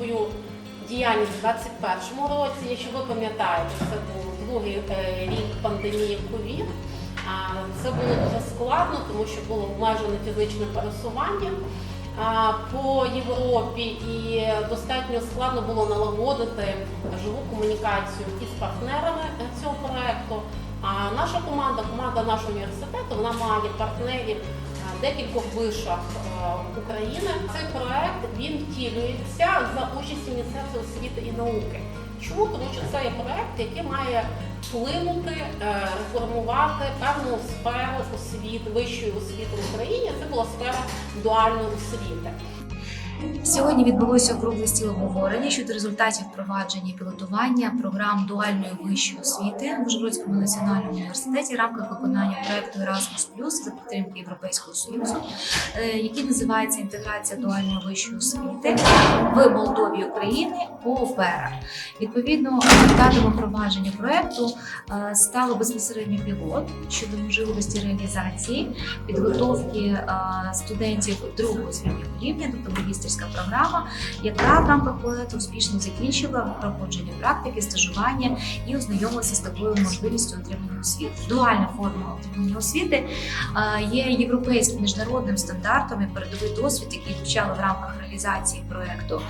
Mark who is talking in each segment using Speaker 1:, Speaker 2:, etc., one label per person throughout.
Speaker 1: свою діяльність у 2021 році. Якщо ви пам'ятаєте, це був другий е, рік пандемії ковід. Це було дуже складно, тому що було обмежене фізичне пересування по Європі, і достатньо складно було налагодити живу комунікацію із партнерами цього проекту. А наша команда, команда нашого університету, вона має партнерів декількох вишах е, України. Цей проект він втілюється за участі Міністерства освіти і науки. Чому? Тому що це є проект, який має вплинути, е, реформувати певну сферу освіти, вищої освіти в Україні. Це була сфера дуальної освіти.
Speaker 2: Сьогодні відбулося округле стіл обговорення щодо результатів впровадження і пілотування програм дуальної вищої освіти в Ужгородському національному університеті в рамках виконання проекту Erasmus за підтримки Європейського союзу, е, який називається інтеграція дуальної вищої освіти в Молдові України по ОПЕРА. Відповідно, результатами впровадження проекту е, стало безпосередньо пілот щодо можливості реалізації підготовки е, студентів другого освітнього рівня, тобто магістерська програма, яка в рамках проекту успішно закінчила проходження практики, стажування і ознайомилася з такою можливістю отримання освіти. Дуальна форма отримання освіти е, є європейським міжнародним стандартом і передовий досвід, який вивчали в рамках реалізації проекту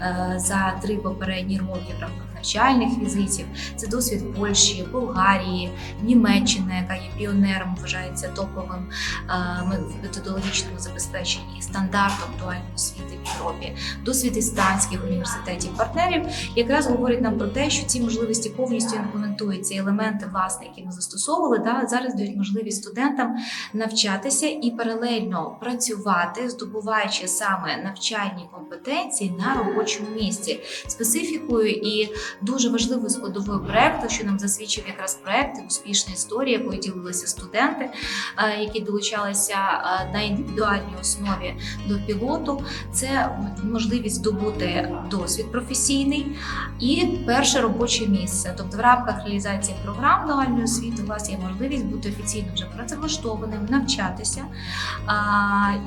Speaker 2: е, за три попередні роки в рамках навчальних візитів. Це досвід Польщі, Болгарії, Німеччини, яка є піонером, вважається топовим е, методологічному забезпеченні і стандартом дуальної освіти в Європі. Досвід іспанських університетів партнерів якраз говорить нам про те, що ці можливості повністю імплементують ці елементи, власне, які ми застосовували. Да, зараз дають можливість студентам навчатися і паралельно працювати, здобуваючи саме навчальні компетенції на робочому місці, специфікою і дуже важливою складовою проекту, що нам засвідчив якраз проект успішна історія, якою ділилися студенти, е, які долучалися е, на індивідуальній основі до пілоту. Це можливість здобути досвід професійний і перше робоче місце. Тобто, в рамках реалізації програм дуальної освіти у вас є можливість бути офіційно вже працевлаштованим, навчатися.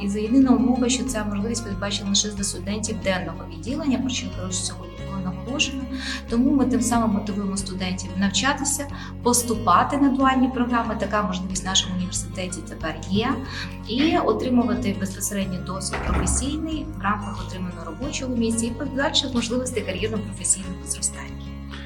Speaker 2: І за єдина умова, що ця можливість передбачена лише для студентів денного відділення, про що сьогодні було наголошено. Тому ми тим самим мотивуємо студентів навчатися, поступати на дуальні програми. Така можливість в нашому університеті тепер є, і отримувати безпосередньо досвід професійний в рамках отриманого робочого місця і подальших можливостей кар'єрно-професійного зростання.